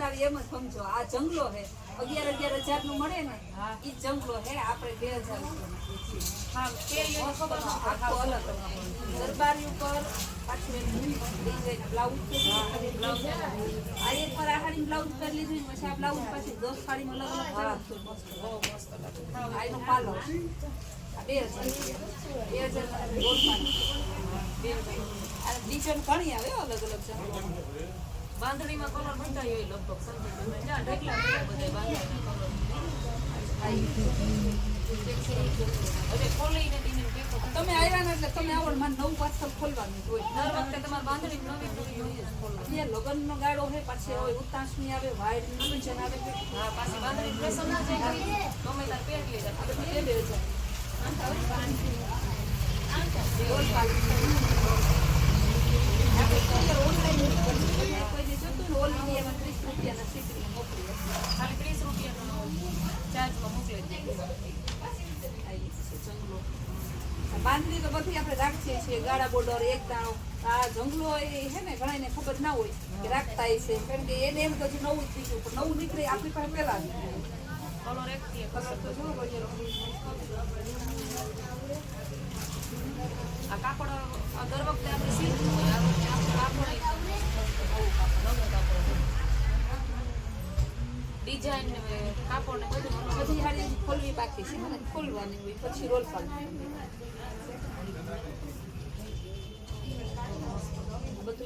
બનાવી એમ જ સમજો. આ જંગલો હે અગિયાર અગિયાર હજારનું મળે ને. ઈ જંગલો હે આપણે બે હજાર દરબારી ઉપર બ્લાઉઝ આ એક પર આહારી બ્લાઉઝ કરી લીધું પછી આ બ્લાઉઝ પાછી દસ સાડીમાં અલગ અલગ પાલો આ બે હજાર બે હજાર ગોળપાનો. બે હજાર. આ ડિઝાઇન ઘણી આવે અલગ અલગ બાંધણીમાં કલર બધા હોય લગભગ સંતોષભાઈ જ્યાં ઢેકલા બધા બાંધણીના કલર હવે ખોલીને તેને ટેકો તમે આવ્યા ને એટલે તમે આવો ને મારે નવું પાછળ ખોલવાનું હોય. દર વખતે તમારે બાંધણી નવી નવી જોઈએ લગ્નનો ગાળો હોય પાછી હોય ઉતાસણી આવે વાયર નિમંત્રણ આવે. હા પાછી બાંધણી પ્રસન્ન જાય ગમે તાર પહેરી લેજા આ બધું બે બે હજાર. કોઈને જોતું ને ઓલ ઇન્ડિયામાં ત્રીસ રૂપિયાના સીકરી મોકલી આપે. ખાલી ત્રીસ રૂપિયાનો ચાર્જમાં મોકલે જ આ ઈ છે જંગલો આ બાંધણી તો બધી આપણે રાખીએ છીએ. ગાળા બોર્ડર એક દાણો આ જંગલો એ છે ને ઘણાને ખબર ના હોય કે રાખતા છે. કારણ કે એને એમ તો હજી નવું જ નીકળ્યું પણ નવું નીકળે આપણી પાસે પહેલા કલર એક કલર તો જો આ કાપડ દર વખતે આપણે સીધું હોય. આ વખતે આપણે કાપડ કાપડ. ડિઝાઇન કાપડ ને બધું. બધી હારી ખોલવી બાકી છે. મને ખોલવાની હોય પછી રોલ પાડવાની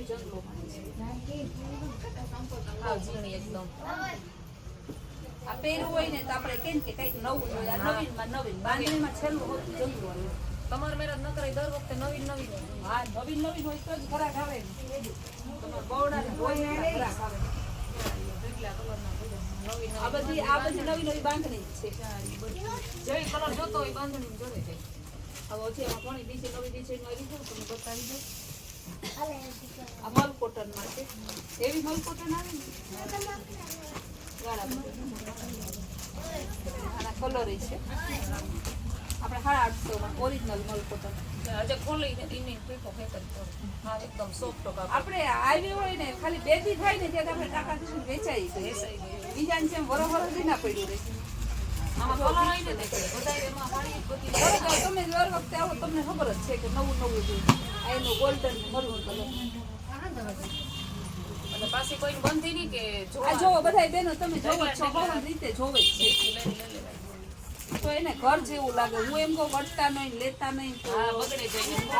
બધું હાવ ઝીણી એકદમ આ પહેરવું હોય ને તો આપણે કેમ કે કંઈક નવું જોઈએ આ નવીનમાં નવીન બાંધણીમાં છેલ્લું હોતું જંગલો તમારે મેરેજ ન કરાય દર વખતે નવીન નવીન હા નવીન નવીન હોય તો જ ઘરાક આવે તમારે બવડાને હોય એટલા આવે કેટલા કલરના બધા નવીન આ બધી આ બધી નવી નવી બાંધણી છે. જેવી કલર જોતો હોય બાંધણી જોડે જાય હવે હજી એમાં કોની ડિઝાઇન નવી ડિઝાઇન આવી છે તમને બતાવી દઉં. આ મલ કોટનમાં છે. એવી મલ કોટન આવે ને? કલર છે. આપણે સાડા આઠસોમાં ઓરિજિનલ મલ કોટન એની ફેંક હા એકદમ સોફ્ટ આપણે આવી હોય ને ખાલી બેથી થાય ને ત્યારે આપણે ટાકા થી વેચાઈ ગઈ. બીજાને જેમ વરો વરો દી ના પડ્યું રહે. તમે દર વખતે આવો તમને ખબર જ છે કે નવું નવું જોઈએ. આ એનું ગોલ્ડન મરૂન કલર અને પાછી કોઈ બંધી નહીં કે આ જોવા જોવો બધા બેનો તમે જોવો છો રીતે જોવે છે. તો એને ઘર જેવું લાગે. હું એમ કહું વટતા નહીં લેતા નહીં તો બગડે જાય ને.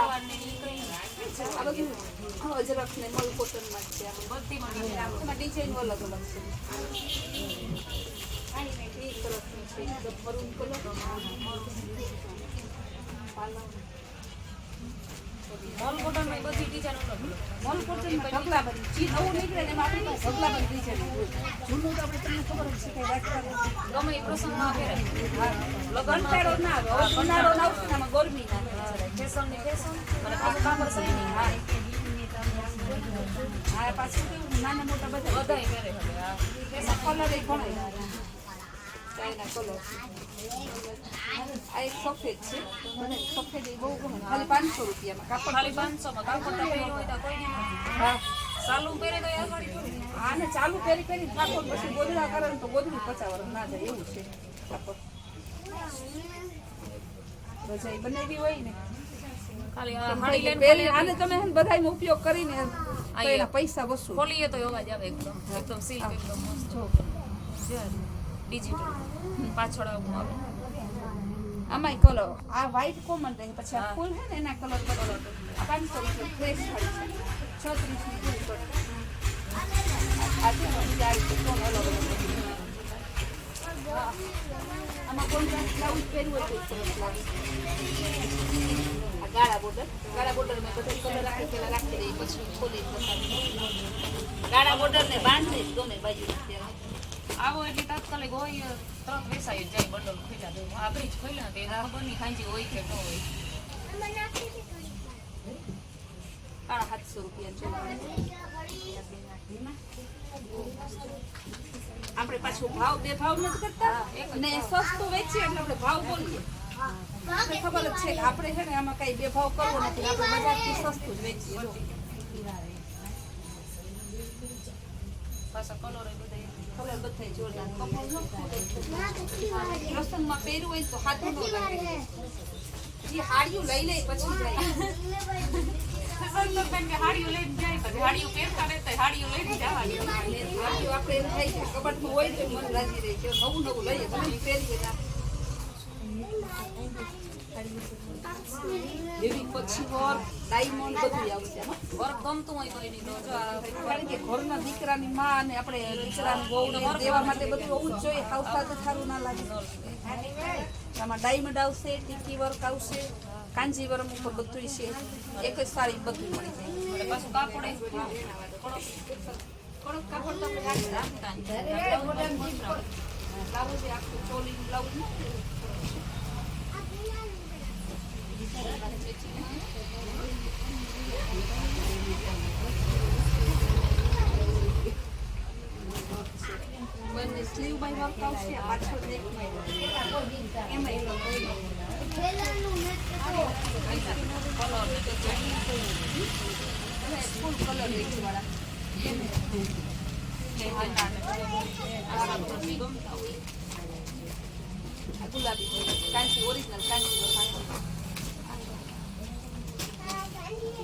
આ બધું મલ કોટનમાં જ છે બધી. એમાં ડિઝાઇન અલગ અલગ છે. મરૂન કલર પાલવ મોલ કોટનમાં બધી અલગ અલગ. મલ કોટનમાં ઢગલાબંધ જે નવું નીકળે એમાં આપણી પાસે ઢગલાબંધ ડિઝાઇન જૂનું તો આપણે તમને ખબર જ છે કે ગમે એ પ્રસંગમાં પહેરાય. કંટાળો ના આવે ઉનાળો ના આવશે ગરમી ના આવે. ની fashion અને પાછું કાપડ shining. હા, આ પાછું કેવું નાના મોટા બધા બધા પહેરે હવે. આ એના કલર એ ઘણા ચાઇના કલર આ એક સફેદ છે મને સફેદ એ બહુ ગમે ખાલી પાંચસો રૂપિયામાં કાપડ ખાલી 500 કાપડ હોય તો કોઈ હા સાલું પહેરે તો ચાલુ કરી રાખો ને પછી ગોદડા કરે તો ગોદડું પચાસ વર્ષ ના જાય એવું છે કાપડ રજાઈ બનાવી હોય ને ખાલી આ હાડી લઈને પહેરી આને તમે હે બધાયનો ઉપયોગ કરીને. પૈસા વસૂલ ખોલીએ તો અવાજ આવે એકદમ એકદમ સીલ એકદમ મસ્ત ડિજિટલ પાછળ આવું આવે આમાંય કલર આ વ્હાઇટ કોમન રહે. પછી આ ફૂલ છે ને એના કલર કલર પાંચસો રૂપિયા ફ્રેશ થાળી છે. છત્રીસની ફૂલ કટ આ છે અલગ અલગ આમાં કોઈ બ્લાઉઝ પહેરવું હોય તો સરસ લાગે. આ ગાળા બોર્ડર ગાળા બોર્ડર મેં બધા કલર રાખી પેલા રાખી દઈ પછી ખોલી ગાળા બોર્ડર ને બાંધી ગમે બાજુ આવો એટલે તાત્કાલિક હોય ત્રણ વેસાઈ જ જાય બંડલ ખોલ્યા તો આ બ્રિજ ખોલ્યા તે ખબર નહીં ખાંજી હોય કે ન હોય. સાડા સાતસો રૂપિયા જો આપણે પાછો ભાવ બે ભાવ નથી કરતા? ને સસ્તું વેચીએ એટલે આપણે ભાવ બોલીએ. ખબર જ છે કે આપણે છે ને આમાં કઈ બે ભાવ કરવો નથી આપણે બજારથી સસ્તું જ વેચીએ. જો. પાછા કલર બધા કલર. પ્રસંગમાં પહેર્યું હોય તો હાથું નો લાગે જે હાડિયું લઈ લે પછી જાય હાડિયું લઈને જાય હાડીઓ પહેરતા રહેતા હાડિયું લઈને જવાની હાડિયું આપણે એમ થાય કે કબાટમાં હોય તો મન રાજી રહે કે નવું નવું લઈએ તમે પહેરીએ એવી પછી વર્ક ડાયમંડ બધું આવશે. વર્ક ગમતું હોય તો એની તો જો કારણ કે ઘરના દીકરાની માં અને આપણે દીકરાની બહુ દેવા માટે બધું હોવું જ જોઈએ. ખાવતા તો સારું ના લાગે. આમાં ડાયમંડ આવશે, ટીકી વર્ક આવશે કાંજીવરમ ઉપર બધું છે. એક જ સારી બધું મળી જાય. કાપડ કાપડ તો રાખતા બ્લાઉઝ આખું ચોલી બ્લાઉઝ બંને સ્લીવમાં વર્ક આવશે પાછળ એમાં ફૂલ કલર લીધી ગુલાબી કાંચી ઓરિજિનલ કાંચી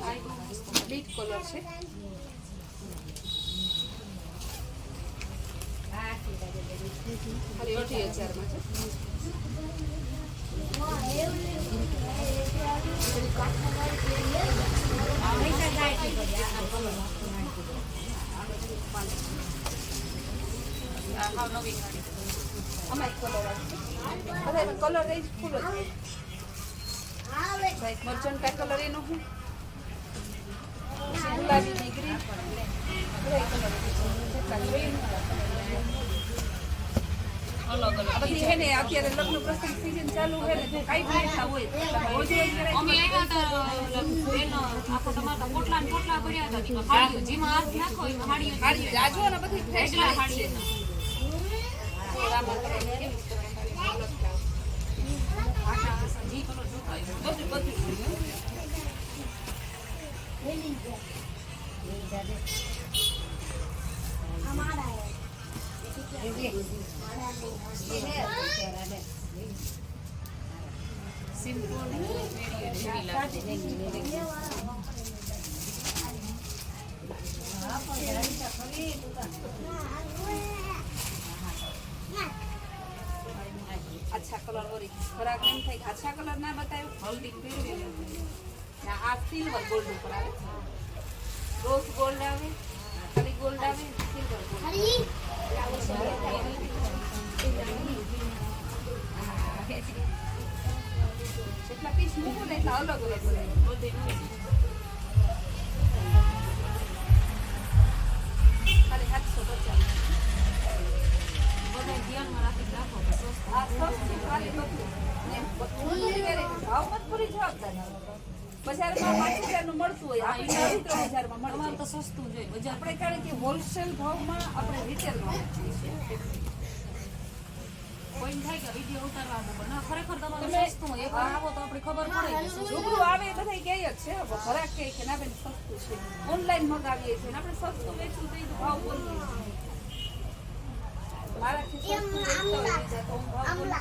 બીટ કલર છે. ખાલી અઢી હજારમાં છે. કલર ફૂલ જ છે એક મર્ચન્ટા કલર એનો હું ગુલાબી આ બધી છે ને અત્યારે લગ્ન પ્રસંગ સીઝન ચાલુ હોય ને તો કાંઈ પણ એટલા હોય રોજે એક variety અમે આવ્યા હતા બેન આખો ટમાટા પોટલા પોટલા ભર્યા હતા જેમાં હાથ નાખો એમાં હાડીઓ હાડીઓ જાજો ને બધી ફ્રેશ છે. હાડીઓ આછા કલર વળી ખરાક એમ કે આછા કલર ના બતાવ્યો હલ્દી ને આ સિલ્વર ગોલ્ડ ઉપર આવે રોઝ ગોલ્ડ આવે ખાલી ગોલ્ડ આવે સિલ્વર ગોલ્ડ પીસ મૂકો ને એટલા અલગ અલગ બધી પચાસ બધા ધ્યાનમાં રાખી રાખો. કે સસ્તું આ સસ્તું ખાલી બધું ને variety. ભાવમાં પૂરી જવાબદારી બજારમાં પાંચ હજારનું મળતું હોય આપણે અઢી ત્રણ હજારમાં તો સસ્તું જોઈએ. આપણે કારણ કે હોલસેલ ભાવમાં આપણે રિટેલ ભાવ કોઈને થાય કે વીડિયો ઉતારવા ના ખરેખર તમારે તમે- સસ્તું હોય એકવાર આવો તો આપણે ખબર પડે રૂબરૂ આવે એ બધા કહે જ છે ખરાક કહે કે ના બેન સસ્તું છે. ઓનલાઈન મગાવીએ છીએ ને આપણે સસ્તું વેચવું તો એ ભાવ બોલીએ છીએ. મારાથી સસ્તું વેચતા હોય બીજા તો હું. ભાવ બોલું.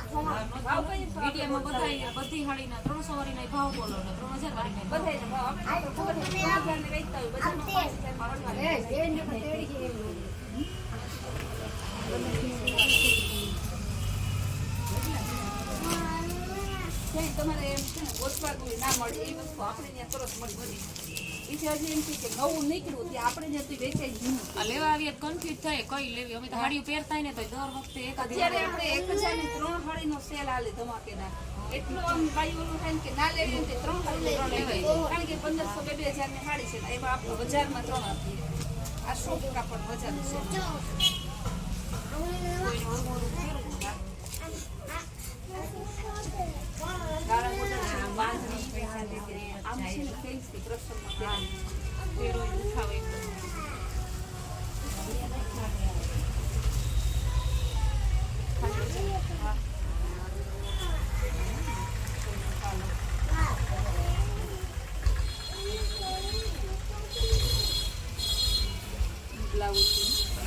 ભાવ કહીએ તો આપણે વિડીયોમાં બધા બધી હાડીના ત્રણસો વાળીના ભાવ બોલો ને ત્રણ હજાર વાળીના ભાવ બધાયને ભાવ આપણે તો ખબર છે, ત્રણ હજારને વેચતા હોય બજારમાં પાંચ હજારમાં અડવા ક્યાંય તમારે એમ છે ને હોય ના મળે એ વસ્તુ આપણે ત્યાં તરત મળી બધી. એ છે હજી એમ છે કે નવું નીકળ્યું ત્યાં આપણે જ્યાંથી વેચાઈ જૂનું લેવા આવીએ કન્ફ્યુઝ થાય કઈ લેવી? અમે તો હાડીઓ પહેરતા ને તો દર વખતે અત્યારે આપણે એક હજારની ત્રણ હાડીનો સેલ હાલે ધમાકેદાર. એટલું આમ ભાઈ ઓલું થાય કે ના લેવી હોય ત્રણ હાડી લેવાય. કારણ કે પંદરસો બે બે હજારની હાડી છે એમાં આપણે બજારમાં ત્રણ આપીએ. આ શોપ કાપડ બજાર છે મોટા છે. દીકરી આમ છે ને ફેન્સી પ્રસંગમાં પહેરવાની. ફેરો ઉઠાવે એકદમ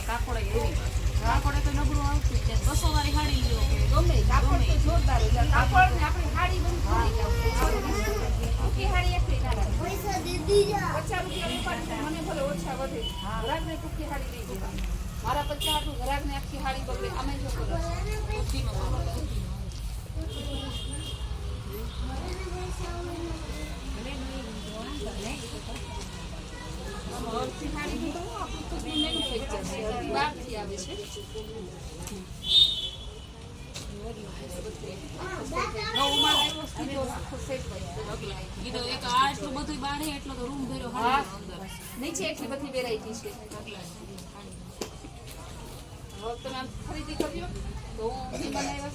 કાપડ એવી કાપડે તો નબળું આવતું જ છે બસો વાળી સાડી લ્યો કે ગમે ઈ કાપડ તો જોરદાર હોય છે. કાપડ ને આપણી હાડી બધી થોડીક આવશે. ટૂંકી હાડી એકલી ના રાખે. પચાસ રૂપિયા વેપારી મને ભલે ઓછા વધે ઘરાકને ટૂંકી હાડી લઈ દેવાની મારા પચાસ હાટું ઘરાકને આખી હાડી બગડે અમે જો કરો બુદ્ધિમાં બાબા. અડધી હાડી તો આપણું તો બી મહેંગું થઈ બહારથી આવે છે નવો માલ આવ્યો છે, તો આખો set હોય. ઈ તો એક આ એટલું બધું બારે એટલો તો રૂમ ભર્યો હા. અંદર. નીચે એટલી બધી વેરાયટી છે. હવે તમે આમ ખરીદી કર્યો તો હું બનાવ્યા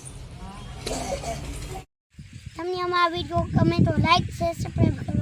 તમને અમારા વીડિયો ગમે તો લાઈક શેર સબસ્ક્રાઈબ નહીં